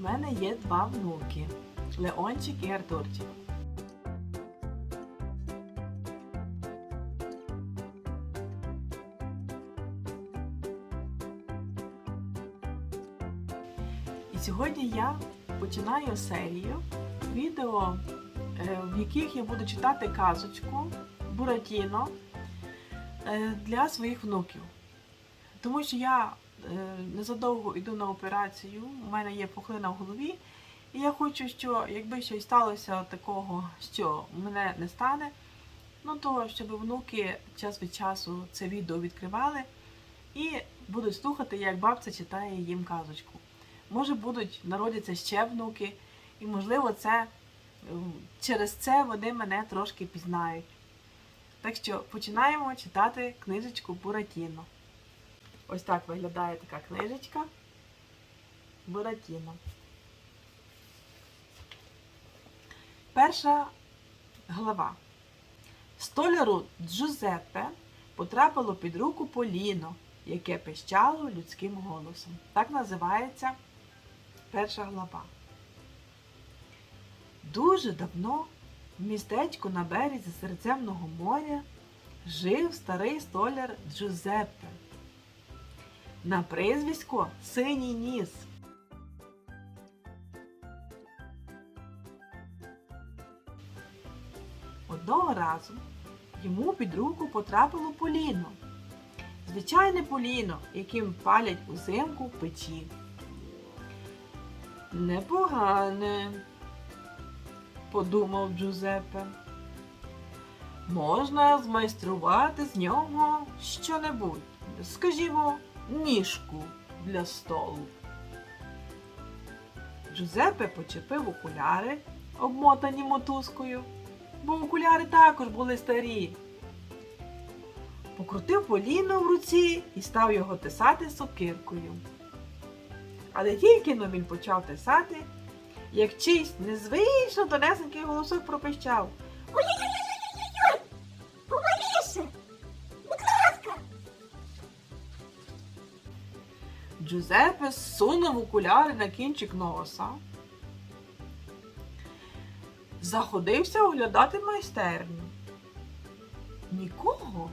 У мене є два внуки Леончик і Артурчик. І сьогодні я починаю серію відео, е, в яких я буду читати казочку Буратіно е, для своїх внуків. Тому що я незадовго йду на операцію, у мене є пухлина в голові, і я хочу, що якби щось сталося такого, що мене не стане, ну то щоб внуки час від часу це відео відкривали і будуть слухати, як бабця читає їм казочку. Може будуть народяться ще внуки, і можливо це ем, через це вони мене трошки пізнають. Так що починаємо читати книжечку Буратіно. Ось так виглядає така книжечка Буратіно. Перша глава. Столяру Джузеппе потрапило під руку Поліно, яке пищало людським голосом. Так називається перша глава. Дуже давно в містечку на березі Середземного моря жив старий столяр Джузеппе. На прізвисько Синій ніс. Одного разу йому під руку потрапило поліно. Звичайне поліно, яким палять узимку в печі. Непогане, подумав Джузеппе. Можна змайструвати з нього що-небудь, скажімо, ніжку для столу. Джузеппе почепив окуляри, обмотані мотузкою, бо окуляри також були старі. Покрутив поліно в руці і став його тисати сокиркою. Але тільки но він почав тисати, як чийсь незвично тонесенький голосок пропищав. Джузеппе сунув окуляри на кінчик носа. Заходився оглядати майстерню. Нікого.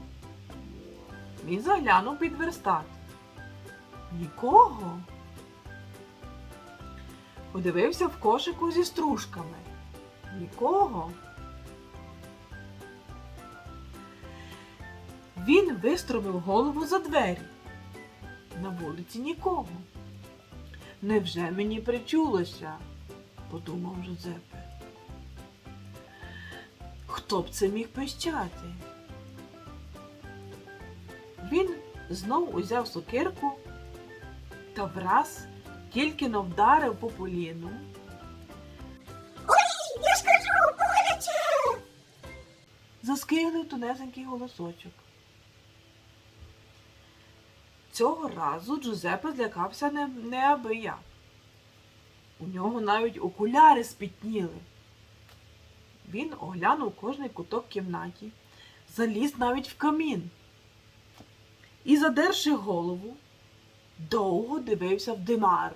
Він заглянув під верстат. Нікого. Подивився в кошику зі стружками. Нікого. Він вистромив голову за двері. На вулиці нікого. Невже мені причулося? подумав Жозепе. Хто б це міг пищати? Він знов узяв сокирку та враз тільки но вдарив по поліну. Ой, я ж кажу, боляче! заскиглив тонесенький голосочок. Цього разу Джузеппе злякався не, неабияк. У нього навіть окуляри спітніли. Він оглянув кожний куток кімнаті, заліз навіть в камін. І, задерши голову, довго дивився в димар.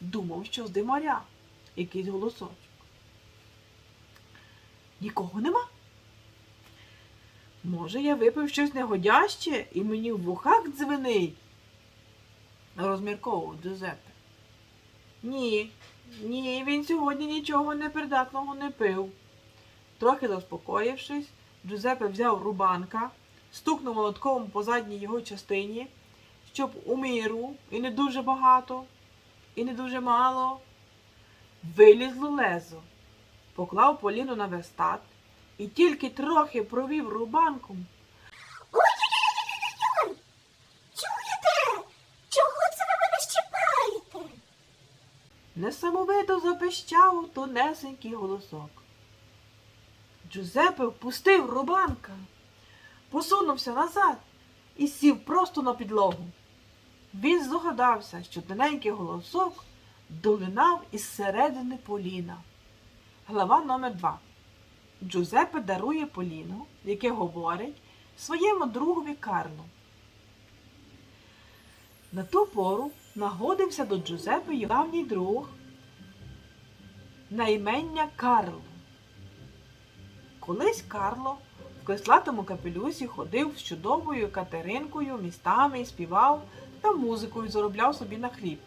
Думав, що з димаря якийсь голосочок. Нікого нема. Може, я випив щось негодяще і мені в вухах дзвенить? розмірковував Джузеппе. Ні, ні, він сьогодні нічого непридатного не пив. Трохи заспокоївшись, Джузеппе взяв рубанка, стукнув молотком по задній його частині, щоб у міру і не дуже багато, і не дуже мало. Вилізло лезо, поклав Поліну на верстат і тільки трохи провів рубанком! Чуєте? Чого це ви мене несамовито запищав тонесенький голосок. Джузеппе впустив рубанка, посунувся назад і сів просто на підлогу. Він здогадався, що тоненький голосок долинав із середини Поліна. Глава номер 2 Джузеппе дарує Поліну, яке говорить своєму другові Карлу. На ту пору нагодився до Джузеппе його давній друг на імення Карло. Колись Карло в креслатому капелюсі ходив з чудовою Катеринкою містами і співав та музикою заробляв собі на хліб.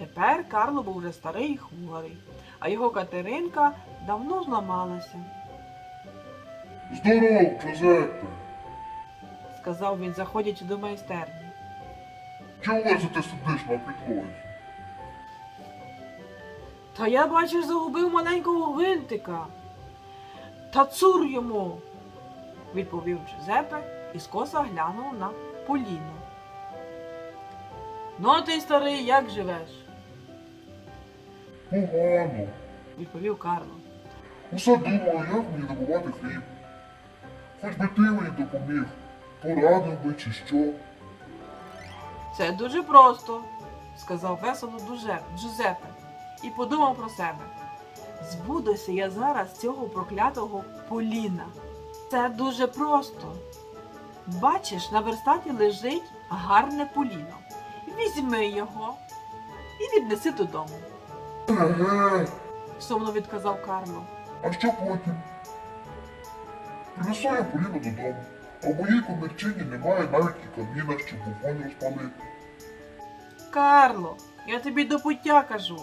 Тепер Карло був вже старий і хворий, а його Катеринка давно зламалася, Здоров, Джузеппе! сказав він, заходячи до майстерні. Чого це ти сидиш на підлозі? Та я, бачиш, загубив маленького гвинтика. Та цур йому, відповів Джузеппе і скоса глянув на Поліну. Ну, ти старий, як живеш? Погано. відповів Карло. Усе думаю, як мені добувати хліб. Хоч би ти мені допоміг, порадив би чи що. Це дуже просто, сказав весело Джузеппе і подумав про себе. Збудуся я зараз цього проклятого Поліна. Це дуже просто. Бачиш, на верстаті лежить гарне поліно. Візьми його і віднеси додому, Еге, сумно відказав Карло. а що потім? Принесу я Поліну додому, а в моїй комірчині немає навіть і каміна, щоб вогонь розпалити. Карло, я тобі до пуття кажу.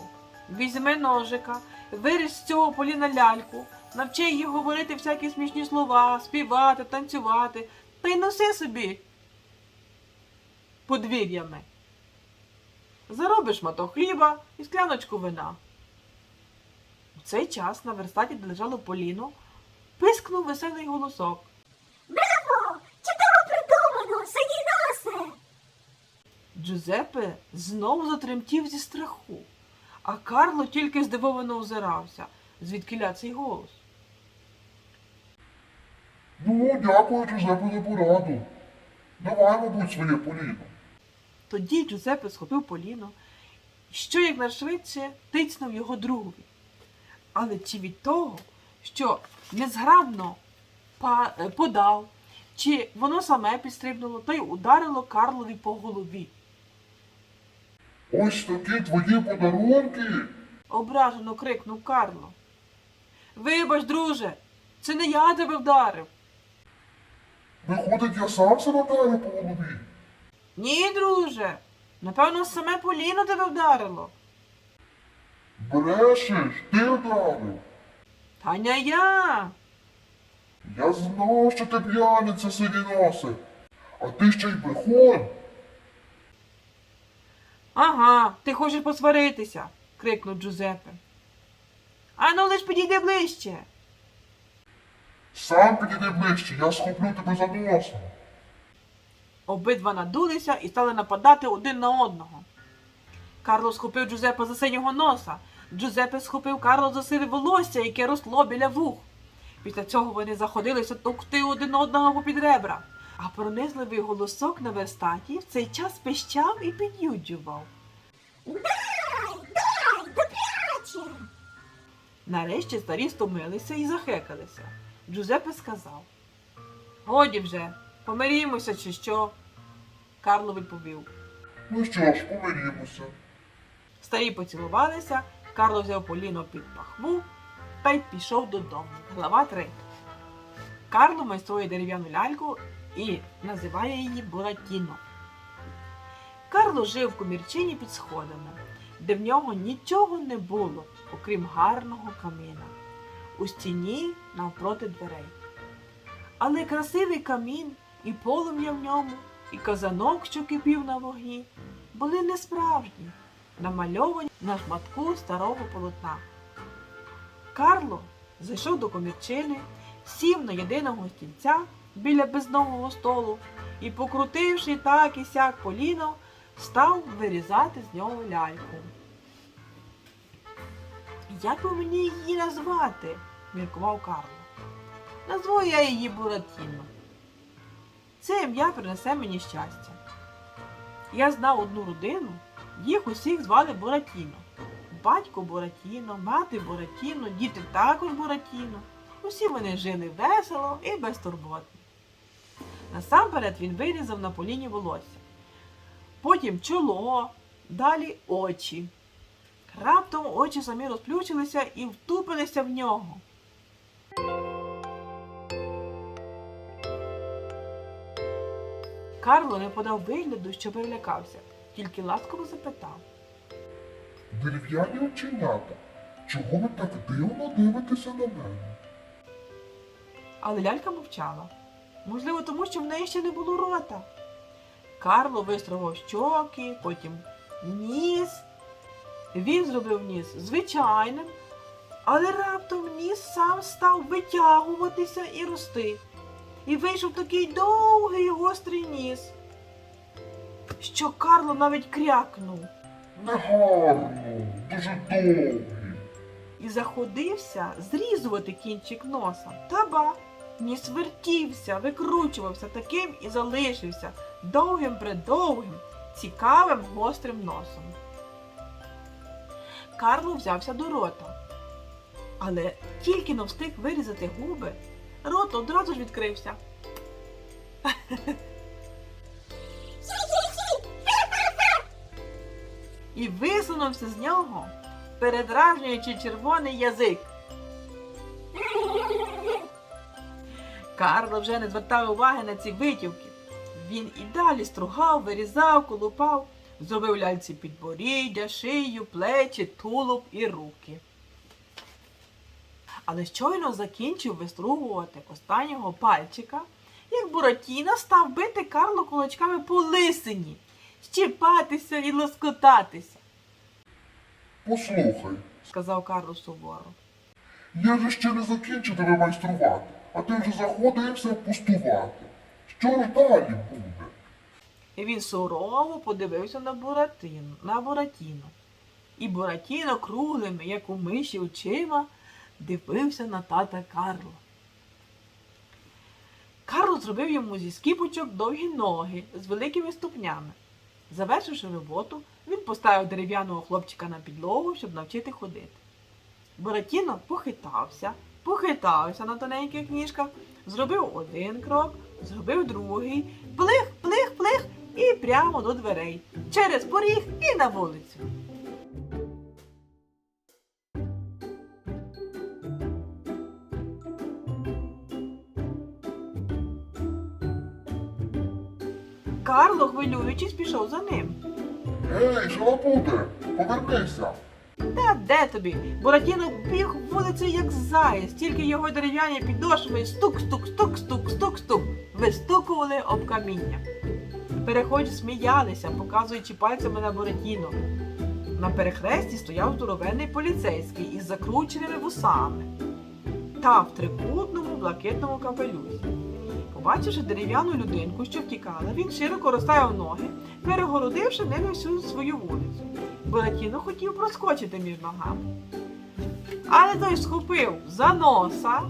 Візьми ножика, виріж з цього поліна ляльку, навчи її говорити всякі смішні слова, співати, танцювати, та й носи собі подвір'ями. Заробиш шматок хліба і скляночку вина. У цей час на верстаті, де лежало поліно, пискнув веселий голосок. Браво! Чудово придумано, синіносе! Джузеппе знову затремтів зі страху, а Карло тільки здивовано озирався, звідкиля цей голос. Ну, дякую, Джузеппе, за пораду. Давай, мабуть, своє Поліно. Тоді Джузеппе схопив поліно, що якнайшвидше тицнув його другові. Але чи від того, що незграбно е, подав, чи воно саме підстрибнуло та й ударило Карлові по голові. Ось такі твої подарунки. Ображено крикнув Карло. Вибач, друже, це не я тебе вдарив. Виходить, я сам себе вдарив по голові. Ні, друже. Напевно, саме Поліно тебе вдарило. Брешеш, ти вдарив. Та не я. Я знав, що ти п'яниця сидіноси, а ти ще й брехун. Ага, ти хочеш посваритися, крикнув Джузеппе. Ану лиш підійди ближче. Сам підійди ближче, я схоплю тебе за носа. Обидва надулися і стали нападати один на одного. Карло схопив Джузеппе за синього носа. Джузеппе схопив Карло за сиве волосся, яке росло біля вух. Після цього вони заходилися товкти один одного попід ребра. А пронизливий голосок на верстаті в цей час пищав і під'юджував. Дай, дай, добряче! Нарешті старі стомилися і захекалися. Джузеппе сказав: Годі вже, помирімося чи що? Карло відповів. Ну що ж, помирімося. Старі поцілувалися, Карло взяв Поліно під пахву та й пішов додому. Глава 3. Карло майструє дерев'яну ляльку і називає її Буратіно. Карло жив в комірчині під сходами, де в нього нічого не було, окрім гарного каміна, у стіні навпроти дверей. Але красивий камін, і полум'я в ньому, і казанок, що кипів на вогні, були не справжні, намальовані на шматку старого полотна. Карло зайшов до комірчини, сів на єдиного стільця біля безногого столу і, покрутивши так і сяк поліно, став вирізати з нього ляльку. Як би мені її назвати? міркував Карло. Назву я її Буратіно. Це ім'я принесе мені щастя. Я знав одну родину, їх усіх звали Буратіно. Батько Буратіно, мати Буратіно, діти також Буратіно. Усі вони жили весело і безтурботно. Насамперед він вирізав на поліні волосся. Потім чоло, Далі очі. Раптом очі самі розплющилися і втупилися в нього. Карло не подав вигляду, що перелякався, тільки ласково запитав. Дерев'яні оченята. Чого ви так дивно дивитеся на мене? Але лялька мовчала. Можливо, тому що в неї ще не було рота. Карло вистрогав щоки, потім ніс. Він зробив ніс звичайним, але раптом ніс сам став витягуватися і рости. І вийшов такий довгий гострий ніс, що Карло навіть крякнув Негарно, дуже довгий. і заходився зрізувати кінчик носа. Та ба, ніс вертівся, викручувався таким і залишився довгим предовгим, цікавим гострим носом. Карло взявся до рота, але тільки но встиг вирізати губи, рот одразу ж відкрився. І висунувся з нього, передражнюючи червоний язик. Карло вже не звертав уваги на ці витівки. Він і далі стругав, вирізав, колупав, зробив ляльці підборіддя, шию, плечі, тулуб і руки. Але щойно закінчив вистругувати останнього пальчика, як Буратіна став бити Карло кулачками по лисині, щіпатися і лоскотатися, Послухай, сказав Карло суворо. я же ще не закінчив тебе майструвати, а ти вже заходився пустувати. Що ж далі буде? І він сурово подивився на Буратіно, на Буратіно. І Буратіно круглими, як у миші очима, дивився на тата Карло. Карло зробив йому зі скіпочок довгі ноги з великими ступнями. Завершивши роботу, він поставив дерев'яного хлопчика на підлогу, щоб навчити ходити. Буратіно похитався, похитався на тоненьких ніжках, зробив один крок, зробив другий, плих, плих, плих і прямо до дверей, через поріг і на вулицю. Карло, хвилюючись, пішов за ним. Гей, шалапуте, повернися. Та де тобі? Буратіно біг вулицею, як заєць, тільки його дерев'яні підошви стук-стук, стук-стук, стук-стук вистукували об каміння. Переході сміялися, показуючи пальцями на Буратіно. На перехресті стояв здоровенний поліцейський із закрученими вусами та в трикутному блакитному капелюсі. Побачивши дерев'яну людинку, що втікала, він широко розставив ноги, перегородивши ними всю свою вулицю. Буратіно хотів проскочити між ногами. Але той схопив за носа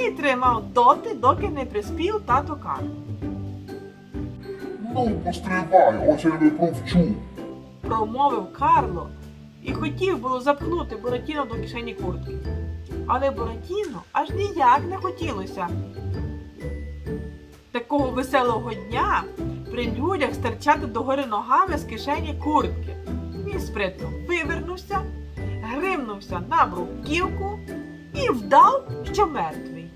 і тримав доти, доки не приспів тато Карло. Ну, постривай, ось я тебе провчу. Промовив Карло і хотів було запхнути Буратіно до кишені куртки. Але Буратіно аж ніяк не хотілося. Такого веселого дня при людях стирчати догори ногами з кишені куртки. Він спритно вивернувся, гримнувся на бруківку і вдав, що мертвий.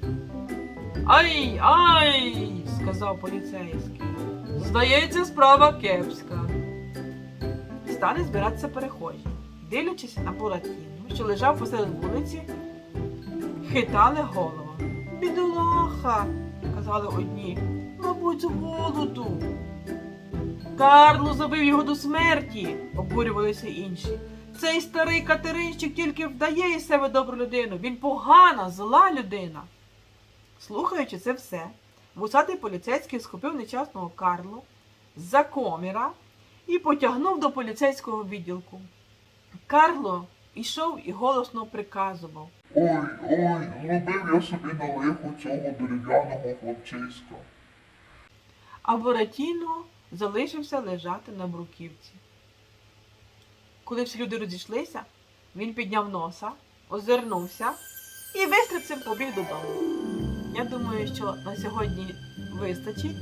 Ай, ай, сказав поліцейський. Здається, справа кепська. Стали збиратися перехожі, дивлячись на Буратіно, що лежав посеред вулиці, хитали головами. Бідолаха, казали одні, мабуть, з голоду. Карло забив його до смерті, обурювалися інші. Цей старий катеринщик тільки вдає із себе добру людину. Він погана, зла людина. Слухаючи це все, вусатий поліцейський схопив нещасного Карло за коміра і потягнув до поліцейського відділку. Карло йшов і голосно приказував. Ой, ой, зробив я собі на цього дерев'яного хлопчиська. а Буратіно залишився лежати на бруківці. Коли всі люди розійшлися, він підняв носа, озирнувся і вистрибцем побіг додому. Я думаю, що на сьогодні вистачить.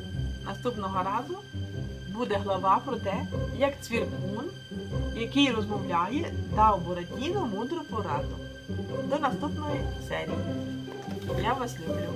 Наступного разу буде глава про те, як цвіркун, який розмовляє, дав Буратіно мудру пораду. До наступної серії. Я вас люблю.